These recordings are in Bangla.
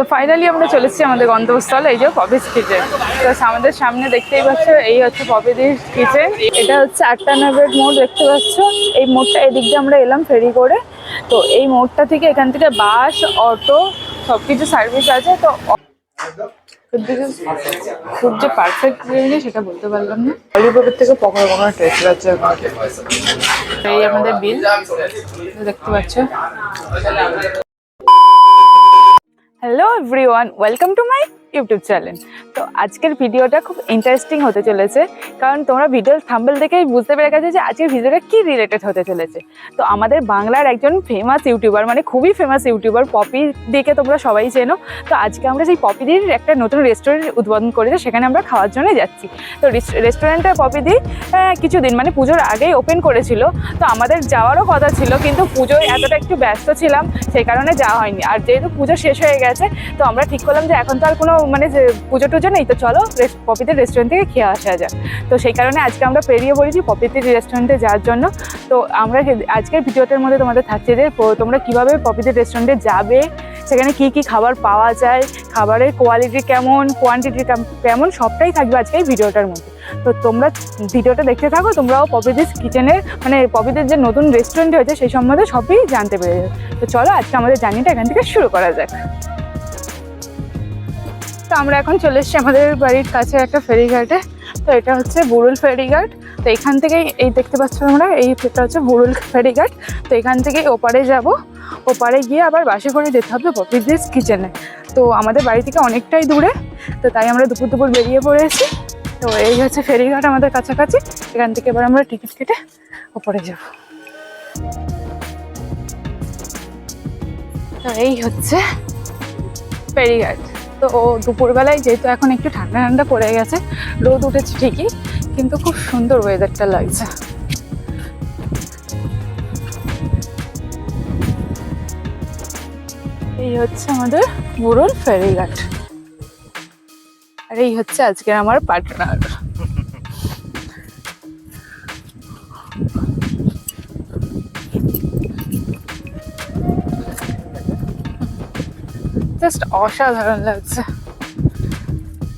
তো ফাইনালি আমরা চলে এসেছি আমাদের গন্তব্যস্থল এই যে পপিস কিচেন তো আমাদের সামনে দেখতেই পাচ্ছ এই হচ্ছে পপিদির কিচেন এটা হচ্ছে আটটা নবের মোড় দেখতে পাচ্ছ? এই মোড়টা এদিক দিয়ে আমরা এলাম ফেরি করে। তো এই মোড়টা থেকে এখান থেকে বাস অটো সব কিছু সার্ভিস আছে। তো খুব যে- পারফেক্ট রেঞ্জে সেটা বলতে পারলাম না। ললিপপের থেকে পকোড়া পকোড়া টেস্ট লাগছে এই আমাদের বিল দেখতে পাচ্ছ? hello everyone welcome to my YouTube channel তো আজকের ভিডিওটা খুব ইন্টারেস্টিং হতে চলেছে, কারণ তোমরা ভিডিও থাম্বেল দেখেই বুঝতে পেরে গেছে যে আজকের ভিডিওটা কি রিলেটেড হতে চলেছে। তো আমাদের বাংলার একজন ফেমাস ইউটিউবার মানে খুবই ফেমাস ইউটিউবার পপি দিকে তোমরা সবাই চেনো। তো আজকে আমরা সেই পপিদির একটা নতুন রেস্টুরেন্ট উদ্বোধন করেছে, সেখানে আমরা খাওয়ার জন্য যাচ্ছি। তো রেস্টুরেন্টটা পপিদি কিছুদিন মানে পুজোর আগেই ওপেন করেছিল। তো আমাদের যাওয়ারও কথা ছিল, কিন্তু পুজোয় এতটা একটু ব্যস্ত ছিলাম, সেই কারণে যাওয়া হয়নি। আর যেহেতু পুজো শেষ হয়ে গেছে, তো আমরা ঠিক করলাম যে এখন তো আর কোনো মানে যে পুজো টুজো নেই, তো চলো পপিতের রেস্টুরেন্ট থেকে খেয়ে আসা যাক। তো সেই কারণে আজকে আমরা পেরিয়ে পড়েছি পপিতের রেস্টুরেন্টে যাওয়ার জন্য। তো আমরা আজকের ভিডিওটার মধ্যে তোমাদের থাকছে যে তোমরা কীভাবে পপিতের রেস্টুরেন্টে যাবে, সেখানে কি কি খাবার পাওয়া যায়, খাবারের কোয়ালিটি কেমন কোয়ান্টিটি কেমন, সবটাই থাকবে আজকে এই ভিডিওটার মধ্যে। তো তোমরা ভিডিওটা দেখতে থাকো, তোমরাও পপিদিস কিচেনের মানে পপিদের যে নতুন রেস্টুরেন্ট হয়েছে সেই সম্বন্ধে সবই জানতে পেরে যাবে। তো চলো আজকে আমাদের জার্নিটা এখান থেকে শুরু করা যাক। তো আমরা এখন চলে এসেছি আমাদের বাড়ির কাছে একটা ফেরিঘাটে। তো এটা হচ্ছে বুরুল ফেরিঘাট। তো এখান থেকেই এই দেখতে পাচ্ছ আমরা এই এটা হচ্ছে বুরুল ফেরিঘাট। তো এখান থেকেই ওপারে যাব। ওপারে গিয়ে আবার বাসে করে যেতে হবে পপিদিস কিচেনে। তো আমাদের বাড়ি থেকে অনেকটাই দূরে, তো তাই আমরা দুপুর দুপুর বেরিয়ে পড়েছি তো এই হচ্ছে ফেরিঘাট আমাদের কাছাকাছি। এখান থেকে এবার আমরা টিকিট কেটে ওপরে যাব। তো এই হচ্ছে ফেরিঘাট। তো দুপুরবেলায় যেহেতু এখন একটু ঠান্ডা ঠান্ডা পড়ে গেছে, রোদ উঠেছে ঠিকই, কিন্তু খুব সুন্দর ওয়েদারটা লাগছে। এই হচ্ছে আমাদের মুরল ফেরিঘাট। আর এই হচ্ছে আজকের আমার পার্টনার। জাস্ট অসাধারণ লাগছে।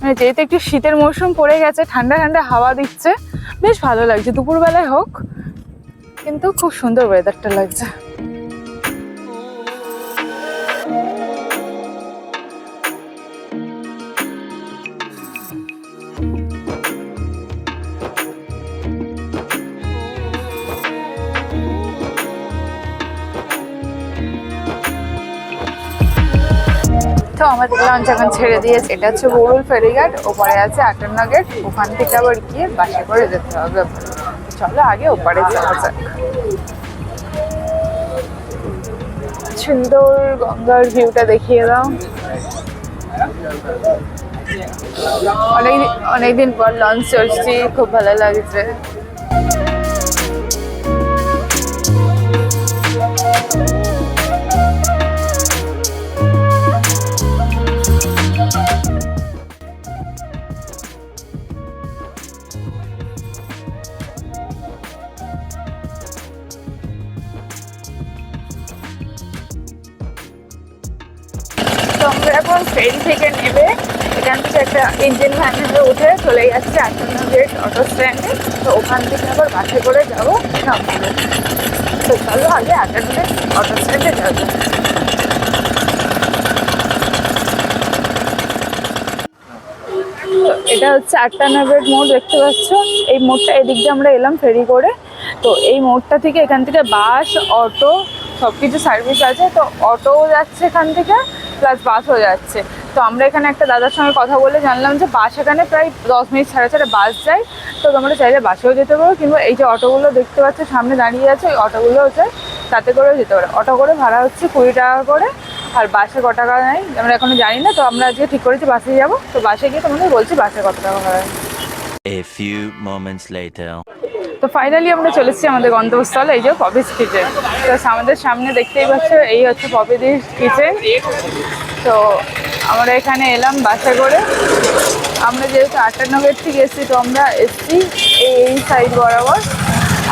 মানে যেহেতু একটু শীতের মৌসুম পড়ে গেছে, ঠান্ডা ঠান্ডা হাওয়া দিচ্ছে, বেশ ভালো লাগছে। দুপুরবেলায় হোক, কিন্তু খুব সুন্দর ওয়েদারটা লাগছে। তো আমাদের লঞ্চ এখন ছেড়ে দিয়েছে। এটা হচ্ছে বরুল ফেরিঘাট, ওপারে আছে আটান্না গেট ওখান থেকে আবার গিয়ে বাসে করে যেতে হবে। চলো আগে ওপারে যাওয়া যাক। সুন্দর গঙ্গার ভিউটা দেখিয়ে দাও। অনেক অনেকদিন পর লঞ্চ চড়ছি খুব ভালো লাগছে। ফেরি থেকে নেবে। এখান থেকে একটা ইঞ্জিন ভ্যানে উঠে চলে যাচ্ছে আটান্ন গেট অটো স্ট্যান্ডে তো ওখান থেকে আবার বাসে করে যাব তো চলো আগে গেট অটো স্ট্যান্ডে যাব এটা হচ্ছে আটান্ন গেট মোড়, দেখতে পাচ্ছ? এই মোড়টা এদিক দিয়ে আমরা এলাম ফেরি করে। তো এই মোড়টা থেকে এখান থেকে বাস, অটো সব কিছু সার্ভিস আছে। তো অটোও যাচ্ছে এখান থেকে। প্লাস বাস হয়ে যাচ্ছে। তো আমরা এখানে একটা দাদার সঙ্গে কথা বলে জানলাম যে বাস এখানে প্রায় দশ মিনিট ছাড়া ছাড়া বাস যায়। তো তোমরা চাইলে বাসেও যেতে পারো, কিংবা এই যে অটোগুলো দেখতে পাচ্ছ সামনে দাঁড়িয়ে আছে, ওই অটোগুলো হচ্ছে তাতে করেও যেতে পারো। অটো করে ভাড়া হচ্ছে কুড়ি টাকা করে, আর বাসে ক টাকা নেয়, আমরা এখনও জানি না, তো আমরা আজকে ঠিক করেছি বাসে যাব। তো বাসে গিয়ে তোমাদের বলছি বাসে কত টাকা ভাড়া A few moments later. তো ফাইনালি আমরা চলে এসেছি আমাদের গন্তব্যস্থল, এই যে পপিস কিচেন তো আমাদের সামনে দেখতেই পাচ্ছ, এই হচ্ছে পপিদির কিচেন তো আমরা এখানে এলাম বাসা করে। আমরা যেহেতু আটান্ন গেট থেকে এসেছি, তো আমরা এসছি এই এই সাইড বরাবর।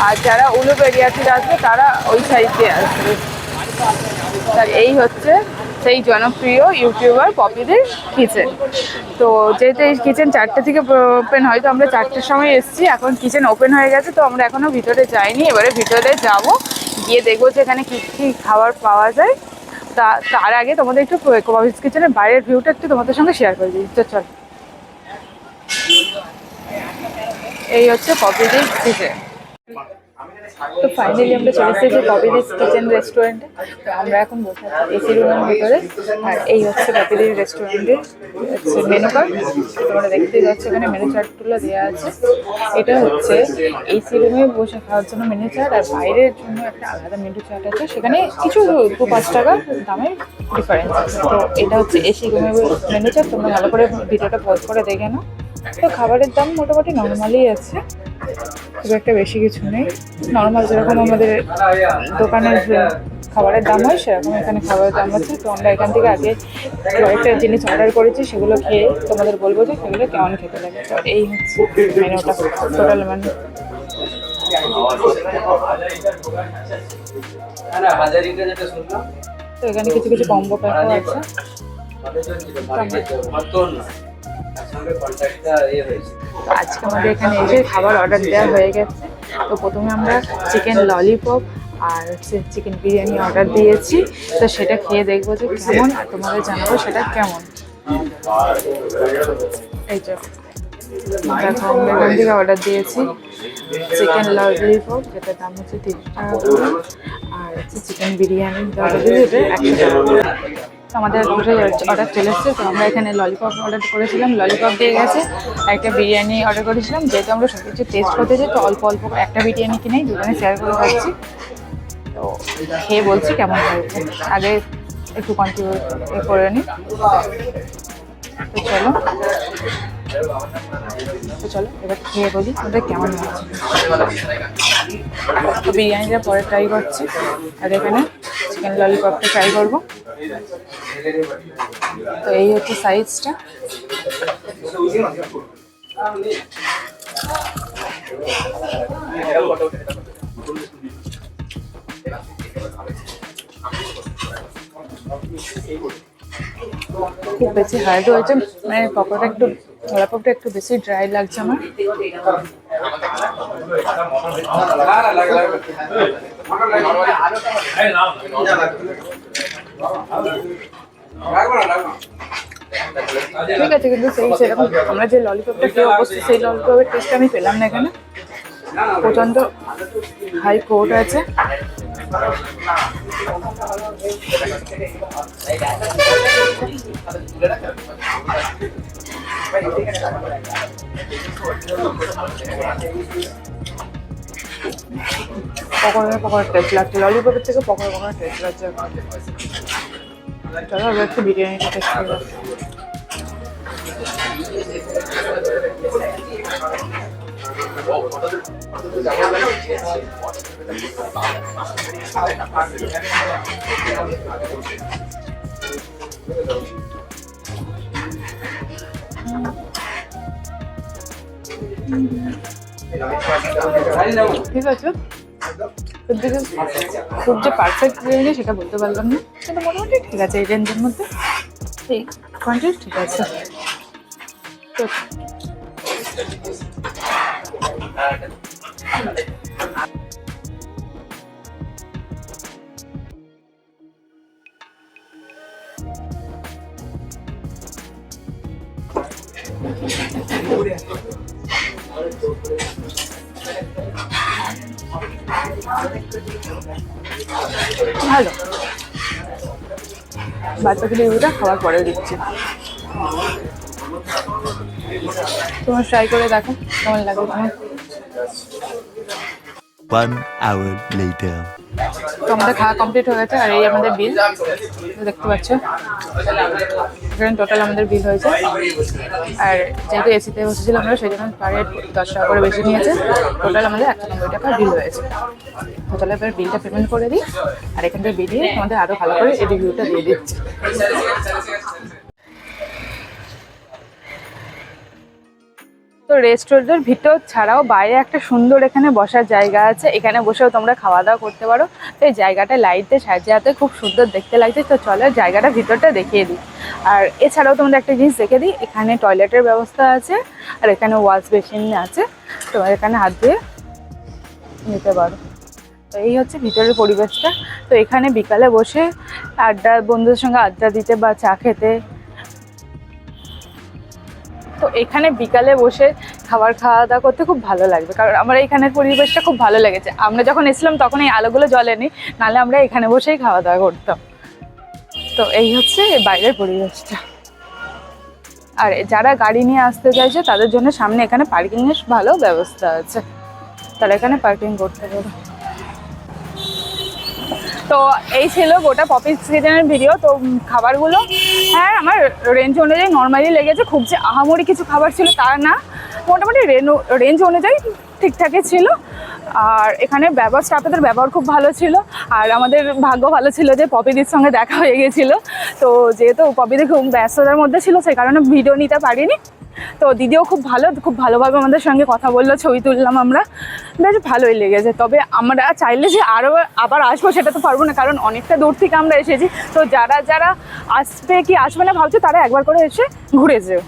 আর যারা উলুপ এরিয়া থেকে আসবে, তারা ওই সাইড দিয়ে আসবে। তা এই হচ্ছে সেই জনপ্রিয় ইউটিউবার পপিদের কিচেন। তো যেহেতু এই কিচেন চারটে থেকে ওপেন হয়, তো আমরা চারটের সময় এসেছি, এখন কিচেন ওপেন হয়ে গেছে, তো আমরা এখনও ভিতরে যাইনি, এবারে ভিতরে যাব, গিয়ে দেখব যে এখানে কী কী খাবার পাওয়া যায়। তা, তার আগে তোমাদের একটু পপিস কিচেনের বাইরের ভিউটা একটু তোমাদের সঙ্গে শেয়ার করে দিই, তো চল। এই হচ্ছে পপিদিস কিচেন। তো ফাইনালি আমরা চলে এসেছি পপিদিস কিচেন রেস্টুরেন্টে তো আমরা এখন বসে আছি এসি রুমের ভিতরে। আর এই হচ্ছে পপিদিস রেস্টুরেন্টের হচ্ছে মেনু কার্ড তোমরা দেখতে পাচ্ছ এখানে মেনু চার্টগুলো দেওয়া আছে। এটা হচ্ছে এসি রুমে বসে খাওয়ার জন্য মেনু চার্ট আর বাইরের জন্য একটা আলাদা মেনু চার্ট আছে। সেখানে কিছু দু পাঁচ টাকা দামের ডিফারেন্স আছে। তো এটা হচ্ছে এসি রুমের মেনু চার্ট তোমরা ভালো করে ভিডিওটা পজ করে দেখে নাও। তো খাবারের দাম মোটামুটি নর্মালই আছে। খুব একটা বেশি কিছু নেই। নর্মাল যেরকম আমাদের দোকানের খাবারের দাম হয়, সেরকম এখানে খাবারের দাম আছে। তো আমরা এখান থেকে আগে কয়েকটা জিনিস অর্ডার করেছি, সেগুলো খেয়ে তোমাদের বলব যে সেগুলো কেমন খেতে লাগে। তো এই হচ্ছে মেনুটা টোটাল মেনু তো এখানে কিছু কিছু কম্বো প্যাকও আছে। আজকে আমাদের এখানে এসে খাবার অর্ডার দেওয়া হয়ে গেছে। তো প্রথমে আমরা চিকেন ললিপপ আর হচ্ছে চিকেন বিরিয়ানি অর্ডার দিয়েছি। তো সেটা খেয়ে দেখব যে কেমন, আর তোমাদের জানাব সেটা কেমন। এই দেখো, আমরা এখান থেকে অর্ডার দিয়েছি চিকেন ললিপপ যেটার দাম হচ্ছে তিরিশ টাকা আর হচ্ছে চিকেন বিরিয়ানি অর্ডার দিয়েছে একশো টাকা আমাদের অর্ডার চলে এসেছে তো আমরা এখানে ললিপপ অর্ডার করেছিলাম ললিপপ দিয়ে গেছে আর একটা বিরিয়ানি অর্ডার করেছিলাম, যেহেতু আমরা সব কিছু টেস্ট করতে চাই, তো অল্প অল্প একটা বিরিয়ানি কিনেই দুজনে শেয়ার করে খাচ্ছি। তো খেয়ে বলছি কেমন হয়েছে। আগে একটু কন্টিনিউ করে নিই তো চলো। তো চলো, এবার খেয়ে বলি ওদের কেমন হয়েছে। তো বিরিয়ানিটা পরে ট্রাই করছি। আর এখানে চিকেন ললিপপটা ট্রাই করব। তো এই হচ্ছে সাইজটা খুব বেশি হার্ড হয়েছে মানে পকোড়া একটু ললিপপটা একটু বেশি ড্রাই লাগছে আমার। ঠিক আছে, কিন্তু সেই সেরকম আমরা যে ললিপপটা খেয়ে অবস্থা সেই ললিপপের টেস্ট আমি পেলাম না এখানে। প্রচণ্ড হাই কোর্ট আছে। পকোড়া পকোড়া টেস্ট লাগছে ললিপপের থেকে পকোড়া পকোড়া টেস্ট লাগছে চলো, এবার একটু বিরিয়ানিটা টেস্ট। ঠিক আছে। খুব যে খুব যে পারফেক্ট রেঞ্জে সেটা বলতে পারলাম না। কিন্তু মোটামুটি ঠিক আছে এই রেঞ্জের মধ্যে। এই কোয়ান্টিটি ঠিক আছে। তো ভালো। বাচ্চাকে রিভিউটা খাবার পরে দিচ্ছি। তোমার ট্রাই করে দেখো, কেমন লাগে তোমার? One hour later. তো আমাদের খাওয়া কমপ্লিট হয়ে গেছে, আর এই আমাদের বিল দেখতে পাচ্ছ, এখানে টোটাল আমাদের বিল হয়েছে। আর যেহেতু এসিতে বসেছিলাম আমরা, সেই জন্য পার হেড দশ টাকা করে বেশি নিয়েছে। টোটাল আমাদের একশো নব্বই টাকা বিল হয়েছে। তো তাহলে এবার বিলটা পেমেন্ট করে দিই, আর এখান থেকে বেরিয়ে আমাদের আরও ভালো করে এই রিভিউটা দিয়ে দিচ্ছি। তো রেস্টুরেন্টের ভিতর ছাড়াও বাইরে একটা সুন্দর এখানে বসার জায়গা আছে। এখানে বসেও তোমরা খাওয়া দাওয়া করতে পারো। তো এই জায়গাটা লাইটে সাজাতে খুব সুন্দর দেখতে লাগছে। তো চলো জায়গাটা ভিতরটা দেখিয়ে দিই। আর এছাড়াও তোমাদের একটা জিনিস দেখে দিই, এখানে টয়লেটের ব্যবস্থা আছে আর এখানে ওয়াশ বেসিন আছে। তো এখানে হাত দিয়ে নিতে পারো। তো এই হচ্ছে ভিতরের পরিবেশটা। তো এখানে বিকালে বসে আড্ডা, বন্ধুদের সঙ্গে আড্ডা দিতে বা চা খেতে তো এখানে বিকালে বসে খাবার খাওয়া দাওয়া করতে খুব ভালো লাগবে। কারণ আমার এখানের পরিবেশটা খুব ভালো লেগেছে। আমরা যখন এসেছিলাম তখন এই আলোগুলো জ্বলেনি, নাহলে আমরা এখানে বসেই খাওয়া দাওয়া করতাম। তো এই হচ্ছে বাইরের পরিবেশটা। আর যারা গাড়ি নিয়ে আসতে চাইছে, তাদের জন্য সামনে এখানে পার্কিংয়ের ভালো ব্যবস্থা আছে। তারা এখানে পার্কিং করতে পারে তো এই ছিল গোটা পপি সিজনের ভিডিও তো খাবারগুলো। হ্যাঁ আমার রেঞ্জ অনুযায়ী নর্মালি লেগেছে, খুব যে আহামরি কিছু খাবার ছিল তা না। মোটামুটি রেঞ্জ অনুযায়ী ঠিকঠাকই ছিল। আর এখানে ব্যবহার, স্টাফেদের ব্যবহার খুব ভালো ছিল। আর আমাদের ভাগ্য ভালো ছিল যে পপিদির সঙ্গে দেখা হয়ে গেছিল। তো যেহেতু পপিদি খুব ব্যস্ততার মধ্যে ছিল, সেই কারণে ভিডিও নিতে পারিনি। তো দিদিও খুব ভালো, খুব ভালোভাবে আমাদের সঙ্গে কথা বলল, ছবি তুললাম আমরা। বেশ ভালোই লেগেছে। তবে আমরা চাইলে যে আরও আবার আসব সেটা তো পারব না, কারণ অনেকটা দূর থেকে আমরা এসেছি। তো যারা যারা আসবে কি আসবে না ভাবছে, তারা একবার করে এসে ঘুরে যেও।